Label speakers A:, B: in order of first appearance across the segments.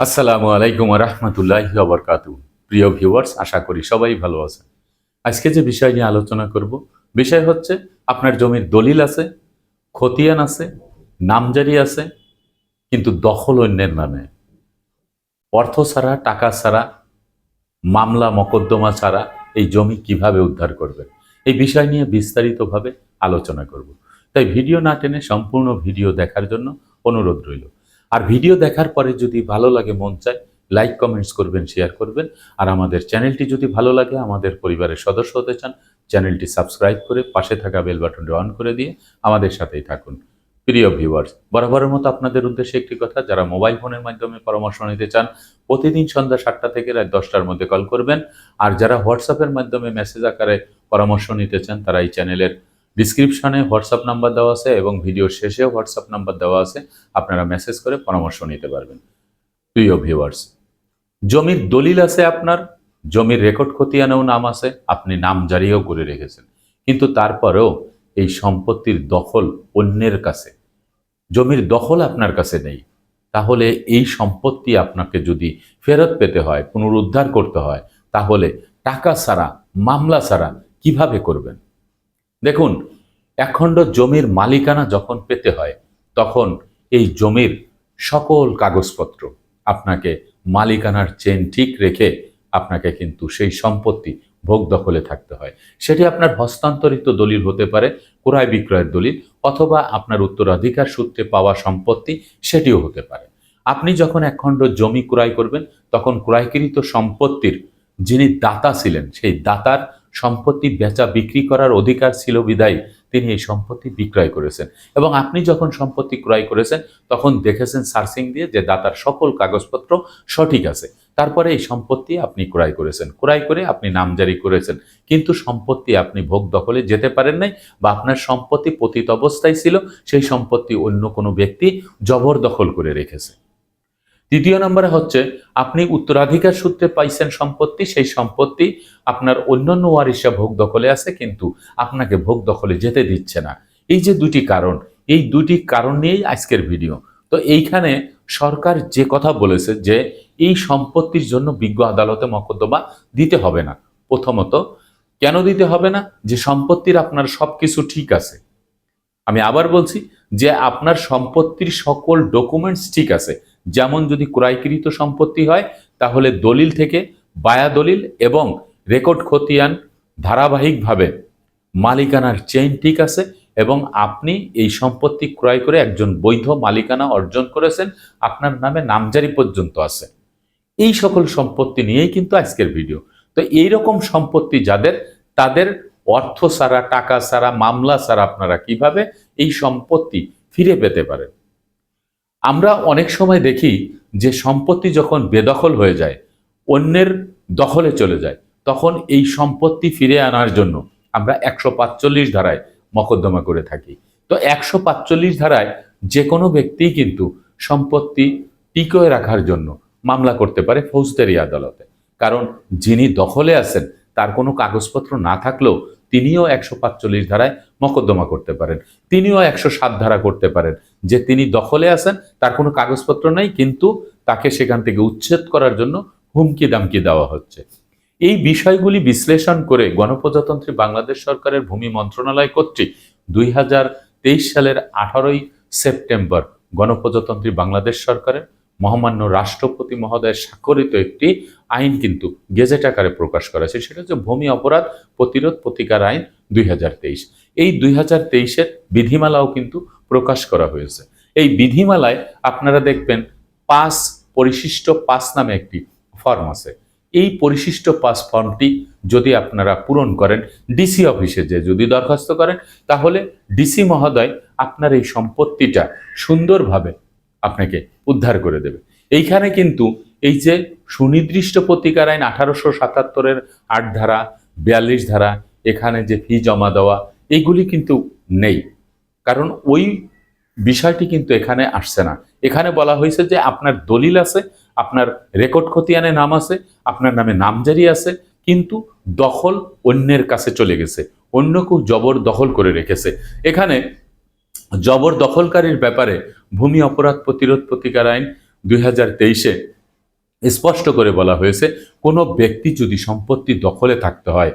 A: আসসালামু আলাইকুম রহমতুল্লাহ বরকাতু প্রিয় ভিউয়ার্স, আশা করি সবাই ভালো আছে আজকে যে বিষয় নিয়ে আলোচনা করব, বিষয় হচ্ছে আপনার জমির দলিল আছে, খতিয়ান আছে, নামজারি আছে, কিন্তু দখল অন্যের নামে। অর্থ ছাড়া, টাকা ছাড়া, মামলা, মকদ্দমা ছাড়া এই জমি কীভাবে উদ্ধার করবেন? এই বিষয় নিয়ে বিস্তারিতভাবে আলোচনা করব। তাই ভিডিও না টেনে সম্পূর্ণ ভিডিও দেখার জন্য অনুরোধ রইল। আর ভিডিও দেখার পরে যদি ভালো লাগে, মন চায় লাইক কমেন্টস করবেন শেয়ার করবেন। আর আমাদের চ্যানেলটি যদি ভালো লাগে, আমাদের পরিবারের সদস্য হতে চান, চ্যানেলটি সাবস্ক্রাইব করে পাশে থাকা বেল বাটনটি অন করে দিয়ে আমাদের সাথেই থাকুন। প্রিয় ভিউয়ার্স বরাবরের মতো আপনাদের উদ্দেশ্যে একটি কথা, যারা মোবাইল ফোনের মাধ্যমে পরামর্শ নিতে চান, প্রতিদিন সন্ধ্যা সাতটা থেকে রাত দশটার মধ্যে কল করবেন। আর যারা হোয়াটসঅ্যাপের মাধ্যমে মেসেজ আকারে পরামর্শ নিতে চান, তারা এই চ্যানেলের ডিসক্রিপশনে হোয়াটসঅ্যাপ নাম্বার দেওয়া আছে এবং ভিডিওর শেষেও হোয়াটসঅ্যাপ নাম্বার দেওয়া আছে। আপনারা মেসেজ করে পরামর্শ নিতে পারবেন। প্রিয় ভিউয়ার্স জমির দলিল আছে আপনার, জমির রেকর্ড খতিয়ানেও নাম আছে, আপনি নাম জারিও করে রেখেছেন। কিন্তু তারপরেও এই সম্পত্তির দখল অন্যের কাছে, জমির দখল আপনার কাছে নেই। তাহলে এই সম্পত্তি আপনাকে যদি ফেরত পেতে হয়, পুনরুদ্ধার করতে হয়, তাহলে টাকা ছাড়া, মামলা ছাড়া কীভাবে করবেন? দেখুন, একখণ্ড জমির মালিকানা যখন পেতে হয়, তখন এই জমির সকল কাগজপত্র আপনাকে মালিকানার চেন ঠিক রেখে আপনাকে কিন্তু সেই সম্পত্তি ভোগ দখলে থাকতে হয়। সেটি আপনার হস্তান্তরিত দলিল হতে পারে, ক্রয় বিক্রয়ের দলিল, অথবা আপনার উত্তরাধিকার সূত্রে পাওয়া সম্পত্তি, সেটিও হতে পারে। আপনি যখন একখণ্ড জমি ক্রয় করবেন, তখন ক্রয়কৃত সম্পত্তির যিনি দাতা ছিলেন, সেই দাতার সম্পত্তি বেচা বিক্রি করার অধিকার ছিল বিদায়, তিনি এই সম্পত্তি বিক্রয় করেছেন। এবং আপনি যখন সম্পত্তি ক্রয় করেছেন, তখন দেখেছেন সার্চিং দিয়ে যে দাতার সকল কাগজপত্র সঠিক আছে। তারপরে এই সম্পত্তি আপনি ক্রয় করেছেন। ক্রয় করে আপনি নামজারি করেছেন। কিন্তু সম্পত্তি আপনি ভোগ দখলে যেতে পারেন নাই বা আপনার সম্পত্তি পতিত অবস্থায় ছিল, সেই সম্পত্তি অন্য কোনো ব্যক্তি জবরদখল করে রেখেছে। দ্বিতীয় নম্বরে হচ্ছে, আপনি উত্তরাধিকার সূত্রে পাইছেন সম্পত্তি, সেই সম্পত্তি আপনার অন্যান্য ওয়ারিসা ভোগ দখলে আছে, কিন্তু আপনাকে ভোগ দখলে যেতে দিচ্ছে না। এই যে দুটি কারণ, এই দুটি কারণ নিয়েই আজকের ভিডিও। তো এইখানে সরকার যে কথা বলেছে যে, এই সম্পত্তির জন্য বিজ্ঞ আদালতে মকদ্দমা দিতে হবে না। প্রথমত, কেন দিতে হবে না? যে সম্পত্তির আপনার সব কিছু ঠিক আছে। আমি আবার বলছি যে, আপনার সম্পত্তির সকল ডকুমেন্টস ঠিক আছে। যেমন যদি ক্রয়কৃত সম্পত্তি হয়, তাহলে দলিল থেকে বায়া দলিল এবং রেকর্ড খতিয়ান ধারাবাহিকভাবে মালিকানার চেইন ঠিক আছে এবং আপনি এই সম্পত্তি ক্রয় করে একজন বৈধ মালিকানা অর্জন করেছেন, আপনার নামে নামজারি পর্যন্ত আছে। এই সকল সম্পত্তি নিয়েই কিন্তু আজকের ভিডিও। তো এই রকম সম্পত্তি যাদের, তাদের অর্থ ছাড়া, টাকা ছাড়া, মামলা ছাড়া আপনারা কীভাবে এই সম্পত্তি ফিরে পেতে পারেন? আমরা অনেক সময় দেখি যে সম্পত্তি যখন বেদখল হয়ে যায়, অন্যের দখলে চলে যায়, তখন এই সম্পত্তি ফিরে আনার জন্য আমরা একশো পাঁচচল্লিশ ধারায় মকদ্দমা করে থাকি। তো একশো পাঁচচল্লিশ ধারায় যে কোনো ব্যক্তি কিন্তু সম্পত্তি টিকয়ে রাখার জন্য মামলা করতে পারে ফৌজদারি আদালতে। কারণ যিনি দখলে আছেন, তার কোনো কাগজপত্র না থাকলেও তিনিও একশো পাঁচচল্লিশ ধারায় মকদ্দমা করতে পারেন। তিনিও একশো সাত ধারা করতে পারেন। যে তিনি দখলে আছেন, তার কোনো কাগজপত্র নাই, কিন্তু তাকে সেখান থেকে উচ্ছেদ করার জন্য হুমকি দামকি দেওয়া হচ্ছে। এই বিষয়গুলি বিশ্লেষণ করে গণপ্রজাতন্ত্রী বাংলাদেশ সরকারের ভূমি মন্ত্রণালয় কর্তৃক দুই হাজার তেইশ সালের আঠারোই সেপ্টেম্বর গণপ্রজাতন্ত্রী বাংলাদেশ সরকারের মহামান্য রাষ্ট্রপতি মহোদয় স্বাক্ষরিত একটি আইন কিন্তু গেজেট আকারে প্রকাশ করা হয়েছে। সেটা হচ্ছে ভূমি অপরাধ প্রতিরোধ প্রতিকার আইন দুই হাজার তেইশ। এই দুই হাজার তেইশের বিধিমালাও কিন্তু প্রকাশ করা হয়েছে। এই বিধিমালায় আপনারা দেখবেন পাস পরিশিষ্ট পাস নামে একটি ফর্ম আছে। এই পরিশিষ্ট পাস ফর্মটি যদি আপনারা পূরণ করেন ডিসি অফিসে যে যদি দরখাস্ত করেন, তাহলে ডিসি মহোদয় আপনার এই সম্পত্তিটা সুন্দরভাবে আপনাকে উদ্ধার করে দেবে। এইখানে কিন্তু এই যে সুনির্দিষ্ট প্রতিকার আইন আঠারোশো সাতাত্তরের আট ধারা, বিয়াল্লিশ ধারা, এখানে যে ফি জমা দেওয়া এইগুলি কিন্তু নেই। কারণ ওই বিষয়টি কিন্তু এখানে আসছে না। এখানে বলা হয়েছে যে আপনার দলিল আছে, আপনার রেকর্ড খতিয়ানে নাম আছে, আপনার নামে নামজারি আছে, কিন্তু দখল অন্যের কাছে চলে গেছে। অন্য কেউ জবর দখল করে রেখেছে। এখানে জবর দখলকারীর ব্যাপারে ভূমি অপরাধ প্রতিরোধ প্রতিকার আইন দুই হাজার তেইশে স্পষ্ট করে বলা হয়েছে, কোনো ব্যক্তি যদি সম্পত্তি দখলে থাকতে হয়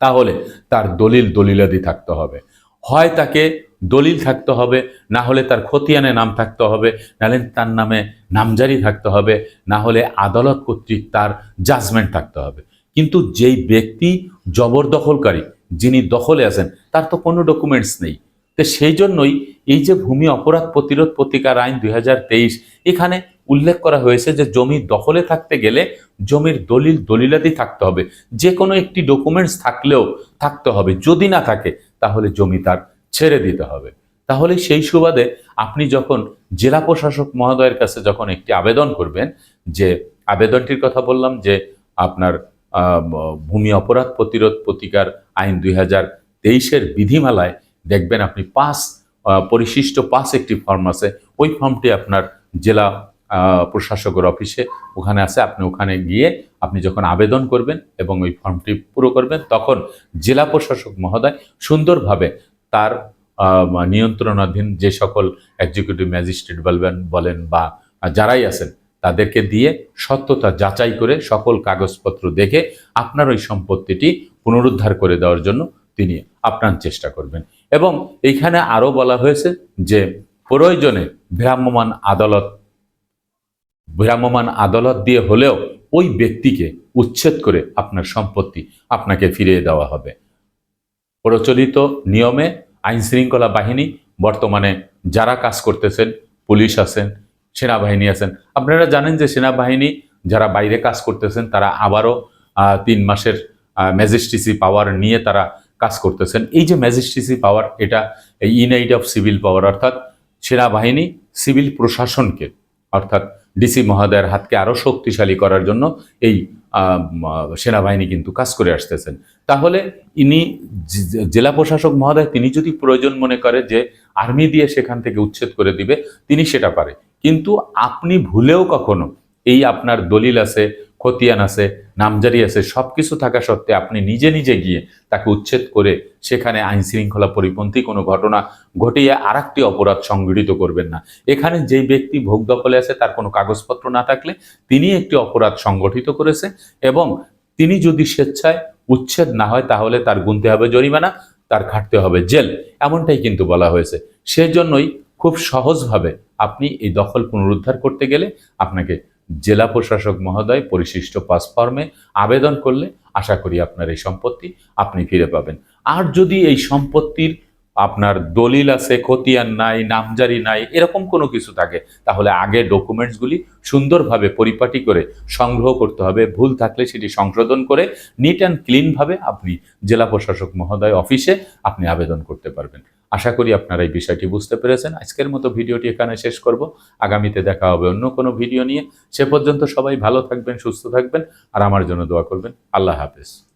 A: তাহলে তার দলিল দলিলাদি থাকতে হবে। হয় তাকে দলিল থাকতে হবে, না হলে তার খতিয়ানে নাম থাকতে হবে নাহলে তার নামে নামজারি থাকতে হবে, না হলে আদালত কর্তৃক তার জাজমেন্ট থাকতে হবে। কিন্তু যেই ব্যক্তি জবরদখলকারী যিনি দখলে আছেন, তার তো কোনো ডকুমেন্টস নেই। তো সেই জন্যই এই যে ভূমি অপরাধ প্রতিরোধ প্রতিকার আইন দুই হাজার তেইশ, এখানে উল্লেখ করা হয়েছে যে জমি দখলে থাকতে গেলে জমির দলিল দলিলাদি থাকতে হবে। যে কোনো একটি ডকুমেন্টস থাকলেও থাকতে হবে। যদি না থাকে, তাহলে জমি তার ছেড়ে দিতে হবে। তাহলে সেই সুবাদে আপনি যখন জেলা প্রশাসক মহোদয়ের কাছে যখন একটি আবেদন করবেন, যে আবেদনটির কথা বললাম যে আপনার ভূমি অপরাধ প্রতিরোধ প্রতিকার আইন দুই হাজার তেইশের বিধিমালায় দেখবেন আপনি পাঁচ পরিশিষ্ট পাঁচ একটি ফর্ম আছে। ওই ফর্মটি আপনার জেলা প্রশাসকের অফিসে ওখানে আছে, আপনি ওখানে গিয়ে আপনি যখন আবেদন করবেন এবং ওই ফর্মটি পুরো করবেন, তখন জেলা প্রশাসক মহোদয় সুন্দরভাবে তার নিয়ন্ত্রণাধীন যে সকল এক্সিকিউটিভ ম্যাজিস্ট্রেট বলবেন, বলেন বা যারাই আছেন, তাদেরকে দিয়ে সত্যতা যাচাই করে সকল কাগজপত্র দেখে আপনার ওই সম্পত্তিটি পুনরুদ্ধার করে দেওয়ার জন্য তিনি আপ্রাণ চেষ্টা করবেন। এবং এইখানে আরও বলা হয়েছে যে প্রয়োজনে ভ্রাম্যমাণ আদালত ভ্রাম্যমাণ আদালত দিয়ে হলেও ওই ব্যক্তিকে উচ্ছেদ করে আপনার সম্পত্তি আপনাকে ফিরিয়ে দেওয়া হবে। প্রচলিত নিয়মে আইন শৃঙ্খলা বাহিনী বর্তমানে যারা কাজ করতেছেন, পুলিশ আছেন, সেনাবাহিনী আছেন, আপনারা জানেন যে সেনাবাহিনী যারা বাইরে কাজ করতেছেন, তারা আবারও তিন মাসের ম্যাজিস্ট্রেসি পাওয়ার নিয়ে তারা কাজ করতেছেন। এই যে ম্যাজিস্ট্রেসি পাওয়ার, এটা ইউনাইট অফ সিভিল পাওয়ার, অর্থাৎ সেনাবাহিনী, সিভিল প্রশাসনকে, অর্থাৎ ডিসি মহোদয়ের হাতকে আরও শক্তিশালী করার জন্য এই সেনাবাহিনী কিন্তু কাজ করে আসতেছেন। তাহলে ইনি জেলা প্রশাসক মহোদয়, তিনি যদি প্রয়োজন মনে করে যে আর্মি দিয়ে সেখান থেকে উচ্ছেদ করে দিবে, তিনি সেটা পারে। কিন্তু আপনি ভুলেও কখনো এই আপনার দলিল আছে খতিয়ান আছে, নামজারি আছে সব কিছু থাকা সত্ত্বে আপনি নিজে নিজে গিয়ে তাকে উচ্ছেদ করে সেখানে আইন শৃঙ্খলা পরিপন্থী কোনো ঘটনা ঘটিয়ে আর অপরাধ সংঘটিত করবেন না। এখানে যেই ব্যক্তি ভোগ দখলে আছে তার কোনো কাগজপত্র না থাকলে তিনি একটি অপরাধ সংগঠিত করেছে এবং তিনি যদি স্বেচ্ছায় উচ্ছেদ না হয় তাহলে তার গুনতে হবে জরিমানা, তার খাটতে হবে জেল, এমনটাই কিন্তু বলা হয়েছে। সেজন্যই খুব সহজভাবে আপনি এই দখল পুনরুদ্ধার করতে গেলে আপনাকে জেলা প্রশাসক মহোদয় পরিশিষ্ট পাস ফর্মে আবেদন করলে আশা করি আপনার এই সম্পত্তি আপনি ফিরে পাবেন। আর যদি এই সম্পত্তির আপনার দলিল আছে, খতিয়ান নাই, নামজারি নাই, এরকম কোনো কিছু থাকে, তাহলে আগে ডকুমেন্টসগুলি সুন্দরভাবে পরিপাটি করে সংগ্রহ করতে হবে। ভুল থাকলে সেটি সংশোধন করে নিট অ্যান্ড ক্লিনভাবে আপনি জেলা প্রশাসক মহোদয় অফিসে আপনি আবেদন করতে পারবেন। আশা করি আপনারা এই বিষয়টি বুঝতে পেরেছেন। আজকের মতো ভিডিওটি এখানে শেষ করব। আগামীতে দেখা হবে অন্য কোনো ভিডিও নিয়ে। সে পর্যন্ত সবাই ভালো থাকবেন, সুস্থ থাকবেন, আর আমার জন্য দোয়া করবেন। আল্লাহ হাফেজ।